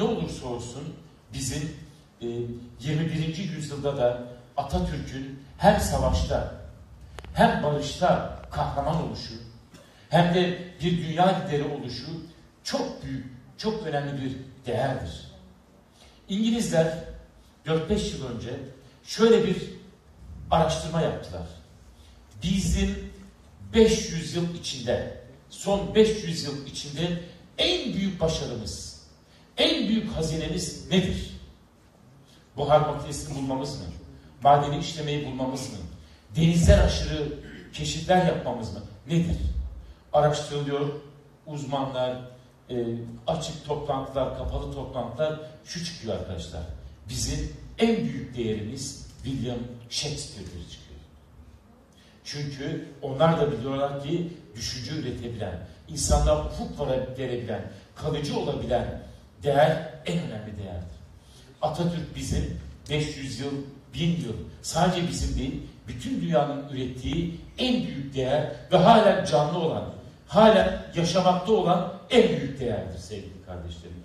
ne olursa olsun bizim e, 21. yüzyılda da Atatürk'ün hem savaşta hem barışta kahraman oluşu hem de bir dünya lideri oluşu çok büyük, çok önemli bir değerdir. İngilizler 4-5 yıl önce şöyle bir araştırma yaptılar. Bizim 500 yıl içinde, son 500 yıl içinde en büyük başarımız, büyük hazinemiz nedir? Buhar makinesini bulmamız mı? Madeni işlemeyi bulmamız mı? Denizler aşırı keşifler yapmamız mı? Nedir? Araştırılıyor, uzmanlar, e, açık toplantılar, kapalı toplantılar şu çıkıyor arkadaşlar. Bizim en büyük değerimiz William Shakespeare'dir çıkıyor. Çünkü onlar da biliyorlar ki düşünce üretebilen, insanlar ufuk verebilen, kalıcı olabilen değer en önemli değerdir. Atatürk bizim 500 yıl, 1000 yıl sadece bizim değil, bütün dünyanın ürettiği en büyük değer ve halen canlı olan, halen yaşamakta olan en büyük değerdir sevgili kardeşlerim.